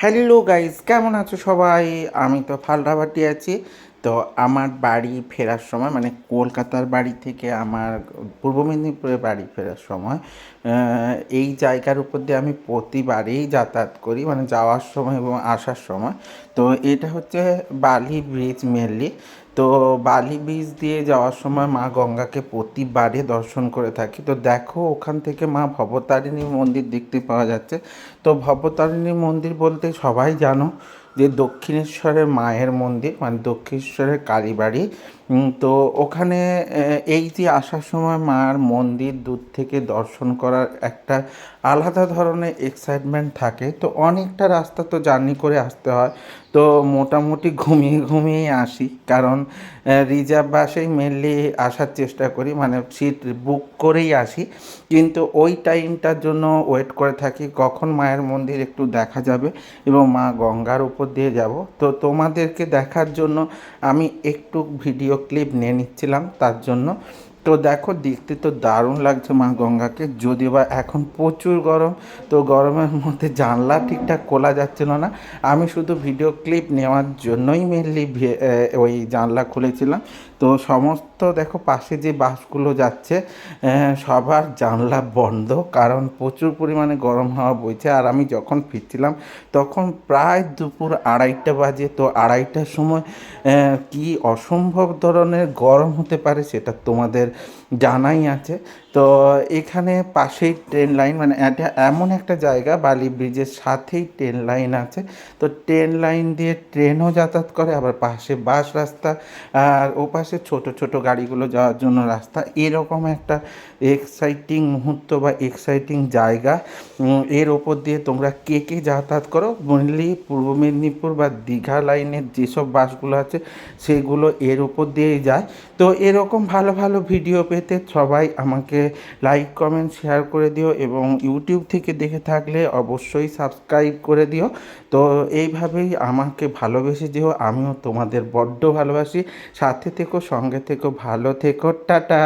Hello guys কেমন আছো সবাই? আমি তো ফালরাবাটি আছি। তো আমার বাড়ি ফেরার সময় মানে কলকাতার বাড়ি থেকে আমার পূর্ব মেদিনীপুরের বাড়ি ফেরার সময় এই জায়গার উপর দিয়ে আমি প্রতিবারেই যাতায়াত করি মানে যাওয়ার সময় এবং আসার সময়। তো এটা হচ্ছে বালি ব্রিজ মেনলি তো বালি বীজ দিয়ে যাওয়ার সময় মা গঙ্গাকে প্রতিবারে দর্শন করে থাকি। তো দেখো, ওখান থেকে মা ভবতারিণী মন্দির দেখতে পাওয়া যাচ্ছে। তো ভবতারিণী মন্দির বলতে সবাই জানো যে দক্ষিণেশ্বরের মায়ের মন্দির মানে দক্ষিণেশ্বরের কালীবাড়ি। তো ওখানে এই যে আসার সময় মার মন্দির দূর থেকে দর্শন করার একটা আলাদা ধরনের এক্সাইটমেন্ট থাকে। তো অনেকটা রাস্তা তো জার্নি করে আসতে হয়। তো মোটামুটি ঘুমিয়ে ঘুমিয়েই আসি। কারণ রিজার্ভ বাসেই মেনলি আসার চেষ্টা করি মানে সিট বুক করেই আসি। কিন্তু ওই টাইমটার জন্য ওয়েট করে থাকি, কখন মায়ের মন্দির একটু দেখা যাবে এবং মা গঙ্গার উপর দিয়ে যাব। তো তোমাদেরকে দেখার জন্য আমি একটু ভিডিও ক্লিপ নিয়ে নিচ্ছিলাম, তার জন্য। তো দেখো, দেখতে তো দারুণ লাগছে মা গঙ্গাকে। যদিও বা এখন প্রচুর গরম, তো গরমের মধ্যে জানলা ঠিকঠাক খোলা যাচ্ছিল না। আমি শুধু ভিডিও ক্লিপ নেওয়ার জন্যই মেনলি ওই জানলা খুলেছিলাম। তো সমস্ত দেখো, পাশে যে বাসগুলো যাচ্ছে সবার জানলা বন্ধ, কারণ প্রচুর পরিমাণে গরম হাওয়া বইছে। আর আমি যখন ফিরছিলাম, তখন প্রায় দুপুর আড়াইটা বাজে। তো আড়াইটার সময় কি অসম্ভব ধরনের গরম হতে পারে সেটা তোমাদের জানাই আছে। তো এখানে পাশেই ট্রেন লাইন মানে এমন একটা জায়গা, বালি ব্রিজের সাথেই ট্রেন লাইন আছে। তো ট্রেন লাইন দিয়ে ট্রেনও যাতায়াত করে, আবার পাশে বাস রাস্তা, আর ও পাশে ছোট ছোট গাড়িগুলো যাওয়ার জন্য রাস্তা। এরকম একটা এক্সাইটিং মুহূর্ত বা এক্সাইটিং জায়গা। এর ওপর দিয়ে তোমরা কে কে যাতায়াত করো? মেনলি পূর্ব মেদিনীপুর বা দীঘা লাইনের যেসব বাসগুলো আছে, সেগুলো এর ওপর দিয়েই যায়। তো এরকম ভালো ভালো ভিডিও পেতে সবাই আমাকে লাইক, কমেন্ট, শেয়ার করে দিও এবং ইউটিউব থেকে দেখে থাকলে অবশ্যই সাবস্ক্রাইব করে দিও। তো এইভাবেই আমাকে ভালোবেসে দিও আমিও তোমাদের বড্ড ভালোবাসি। সাথে থেকো, সঙ্গে থেকো, ভালো থেকো, টাটা।